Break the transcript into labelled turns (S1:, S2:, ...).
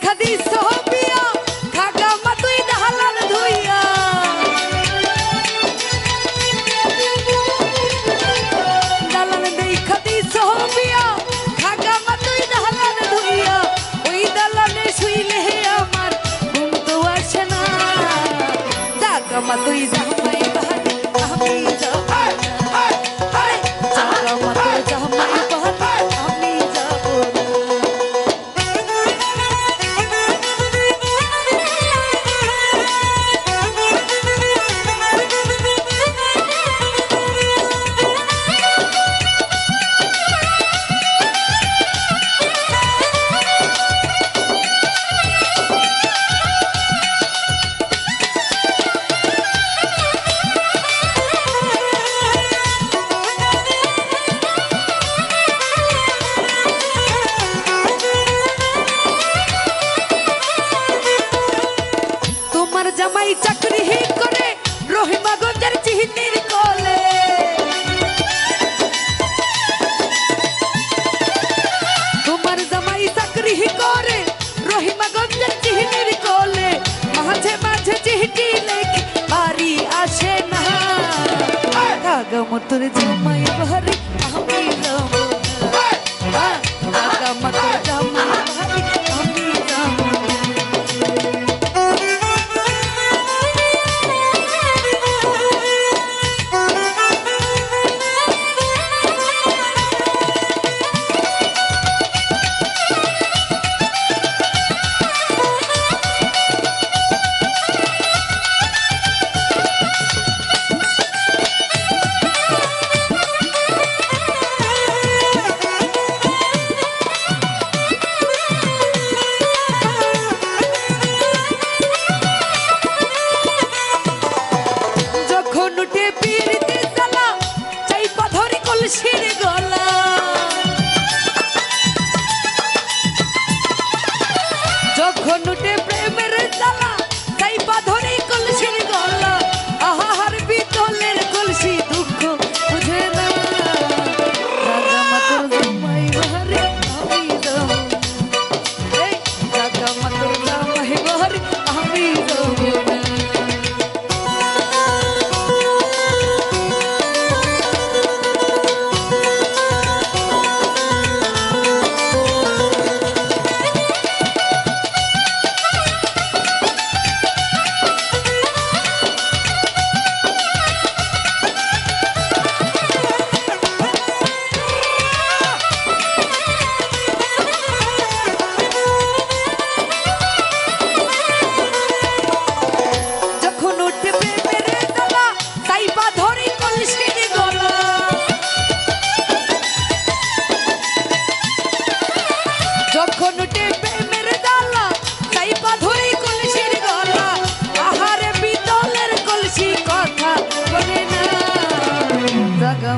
S1: রেখা this আমার জামাই চাকরি হিট করে রহিমাগঞ্জের চিহিনির যখন উঠে যখন টেপে মেরে দালা, তাই পাথরি কলসির গলা, আহারে পিতলের কলসি কথা বলে না। জাগা